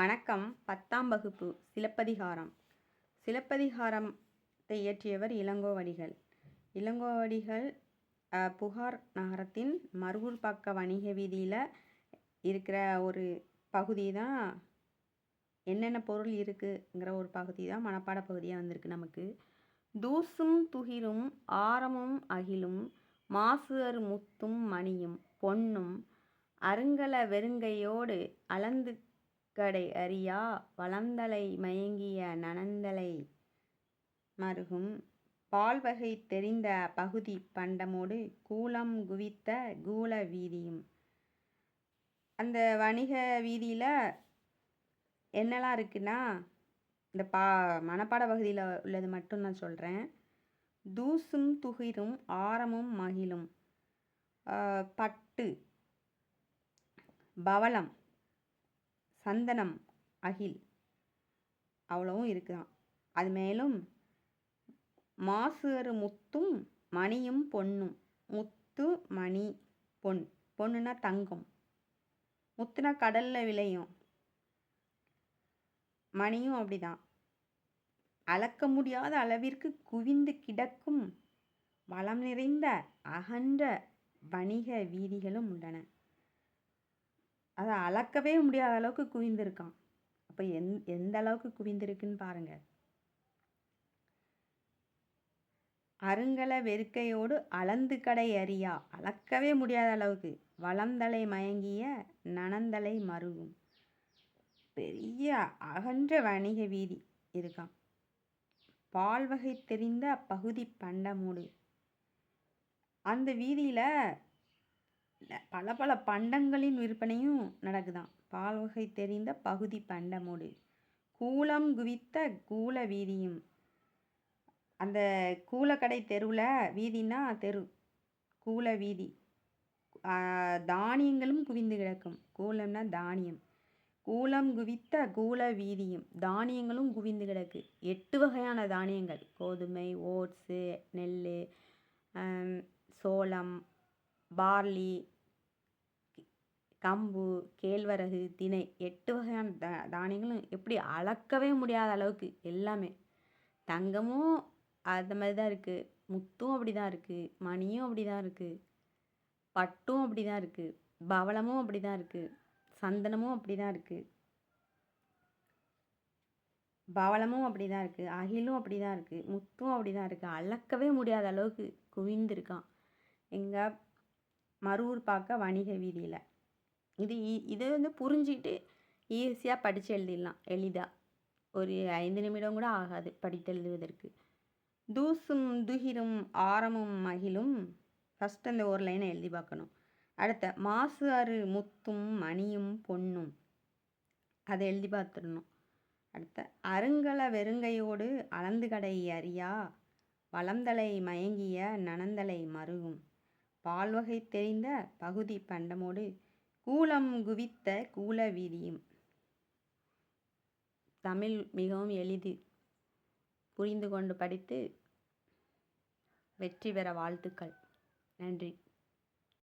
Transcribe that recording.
வணக்கம். பத்தாம் வகுப்பு. சிலப்பதிகாரம். சிலப்பதிகாரத்தை இயற்றியவர் இளங்கோவடிகள். இளங்கோவடிகள் புகார் நகரத்தின் மருகூர் பக்க வணிக வீதியில் இருக்கிற ஒரு பகுதி தான் என்னென்ன பொருள் இருக்குங்கிற ஒரு பகுதி தான் மனப்பாட பகுதியாக வந்திருக்கு நமக்கு. தூசும் துகிரும் ஆரமும் அகிலும் மாசு முத்தும் மணியும் பொன்னும் அருங்கல வெறுங்கையோடு அளந்து கடை அறியா வளந்தலை மயங்கிய நனந்தலை மருகும் பால்வகை தெரிந்த பகுதி பண்டமோடு கூலம் குவித்த கூல வீதியும். அந்த வணிக வீதியில் என்னெல்லாம் இருக்குன்னா இந்த பா மணப்பாட பகுதியில் உள்ளது மட்டும் நான் சொல்கிறேன் தூசும் துகிரும் ஆரமும் மகிழும். பட்டு பவளம் சந்தனம் அகில். அவ்வளவும் இருக்குதான். அது மேலும் மாசுறு முத்தும் மணியும் பொன்னும். முத்து மணி பொன். பொண்ணுனா தங்கம். முத்துனா கடலில் விளையும். மணியும் அப்படிதான். அளக்க முடியாத அளவிற்கு குவிந்து கிடக்கும் வளம் நிறைந்த அகன்ற வணிக வீதிகளும் உள்ளன. அதை அளக்கவே முடியாத அளவுக்கு குவிந்திருக்கான். அப்போ எந் எந்த அளவுக்கு குவிந்திருக்குன்னு பாருங்க. அருங்கல வெறுக்கையோடு அளந்து கடை அறியா அளக்கவே முடியாத அளவுக்கு. வளந்தலை மயங்கிய நனந்தலை மருகும். பெரிய அகன்ற வணிக வீதி இருக்கான் பால் வகை தெரிந்த பகுதி பண்டமூடு. அந்த வீதியில் பல பல பண்டங்களின் விற்பனையும் நடக்குதாம் பால் வகை தெரிந்த பகுதி பண்டமோடு. கூலம் குவித்த கூல வீதியும். அந்த கூலக்கடை தெருவில் வீதினா தெரு. கூல வீதி. தானியங்களும் குவிந்து கிடக்கும். கூலம்னா தானியம். கூலம் குவித்த கூல வீதியும். தானியங்களும் குவிந்து கிடக்கு. எட்டு வகையான தானியங்கள். கோதுமை ஓட்ஸு நெல் சோளம் பார்லி கம்பு கேழ்வரகு திணை எட்டு வகையான தா தானியங்களும் எப்படி அளக்கவே முடியாத அளவுக்கு எல்லாமே. தங்கமும் அந்த மாதிரி தான் இருக்குது முத்தும் அப்படி தான் இருக்குது மணியும் அப்படி தான் இருக்குது பட்டும் அப்படி தான் இருக்குது பவளமும் அப்படி தான் இருக்குது சந்தனமும் அப்படி தான் இருக்குது பவளமும் அப்படி தான் இருக்குது அகிலும் அப்படி தான் இருக்குது முத்தும் அப்படி தான் இருக்குது அளக்கவே முடியாத அளவுக்கு குவிந்திருக்கான். எங்கே மருவூர் பார்க்க வணிக வீதியில். இது இதை வந்து புரிஞ்சுக்கிட்டு ஈஸியாக படித்து எழுதிடலாம் எளிதாக ஒரு ஐந்து நிமிடம் கூட ஆகாது படித்து எழுதுவதற்கு. தூசும் துகிரும் ஆரமும் மகிழும். ஃபஸ்ட் அந்த ஒரு லைனை எழுதி பார்க்கணும். அடுத்த மாசு ஆறு முத்தும் மணியும் பொன்னும். அதை எழுதி பார்த்துடணும். அடுத்த அருங்கல வெறுங்கையோடு அளந்து கடை அறியா. வளந்தலை மயங்கிய நனந்தலை மருகும். பால்வகை தெரிந்த பகுதி பண்டமோடு கூலம் குவித்த கூல வீதியும் தமிழ் மிகவும் எளிது. புரிந்து கொண்டு படித்து வெற்றி பெற வாழ்த்துக்கள். நன்றி.